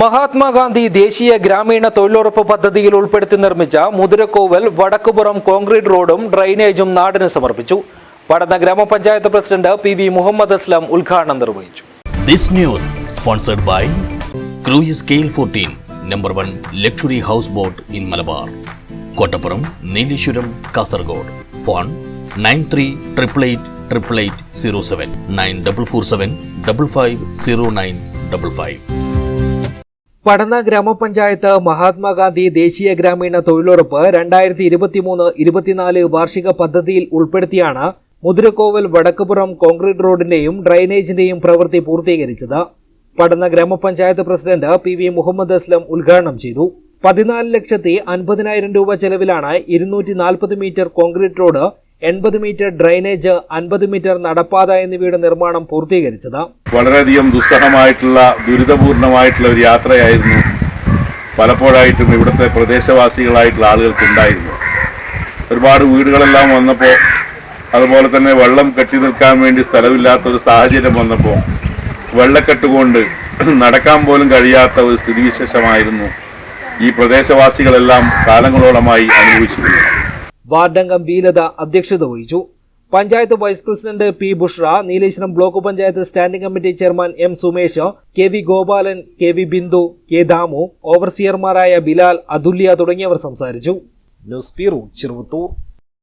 മഹാത്മാഗാന്ധി ദേശീയ ഗ്രാമീണ തൊഴിലുറപ്പ് പദ്ധതിയിൽ ഉൾപ്പെടുത്തി നിർമ്മിച്ച മുതിരക്കോവൽ വടക്കുപുറം കോൺക്രീറ്റ് റോഡും ഡ്രൈനേജും നാടിന് സമർപ്പിച്ചു പടന്ന ഗ്രാമപഞ്ചായത്ത് president P V Muhammad Aslam ഉദ്ഘാടനം നിർവഹിച്ചു This news sponsored by Cruise Scale 14, number one luxury houseboat in Malabar. Kottapuram, Neelishwaram, Kasargod. Phone 93888807 9447 550955. പടന്ന ഗ്രാമപഞ്ചായത്ത് മഹാത്മാഗാന്ധി ദേശീയ ഗ്രാമീണ തൊഴിലുറപ്പ് രണ്ടായിരത്തി ഇരുപത്തിമൂന്ന് ഇരുപത്തിനാല് വാർഷിക പദ്ധതിയിൽ ഉൾപ്പെടുത്തിയാണ് മുതിരക്കോവൽ വടക്കുപുറം കോൺക്രീറ്റ് റോഡിന്റെയും ഡ്രൈനേജിന്റെയും പ്രവൃത്തി പൂർത്തീകരിച്ചത്. പടന്ന ഗ്രാമപഞ്ചായത്ത് president P V Muhammad Aslam ഉദ്ഘാടനം ചെയ്തു. പതിനാല് ലക്ഷത്തി അൻപതിനായിരം രൂപ ചെലവിലാണ് ഇരുന്നൂറ്റി നാൽപ്പത് മീറ്റർ കോൺക്രീറ്റ് റോഡ് എൺപത് മീറ്റർ ഡ്രൈനേജ് അൻപത് മീറ്റർ നടപ്പാത എന്നിവയുടെ നിർമ്മാണം പൂർത്തീകരിച്ചത്. വളരെയധികം ദുസ്സഹമായിട്ടുള്ള ദുരിതപൂർണമായിട്ടുള്ള ഒരു യാത്രയായിരുന്നു പലപ്പോഴായിട്ടും ഇവിടുത്തെ പ്രദേശവാസികളായിട്ടുള്ള ആളുകൾക്ക് ഉണ്ടായിരുന്നു ഒരുപാട് വീടുകളെല്ലാം വന്നപ്പോൾ അതുപോലെ തന്നെ വെള്ളം കെട്ടി നിൽക്കാൻ വേണ്ടി സ്ഥലമില്ലാത്ത ഒരു സാഹചര്യം വന്നപ്പോൾ വെള്ളക്കെട്ട് കൊണ്ട് നടക്കാൻ പോലും കഴിയാത്ത ഒരു സ്ഥിതിവിശേഷമായിരുന്നു ഈ പ്രദേശവാസികളെല്ലാം കാലങ്ങളോളമായി അനുഭവിച്ചിരുന്നത്. വാർഡംഗം ബീലത അധ്യക്ഷത വഹിച്ചു. Panchayat vice president P Bushra Nileshwaram block panchayat standing committee chairman M Sumesh K V Gopalan K V Bindu K Damu ഓവർസിയർമാരായ Bilal Athulya തുടങ്ങിയവർ സംസാരിച്ചു. News bureau Cheruvathur.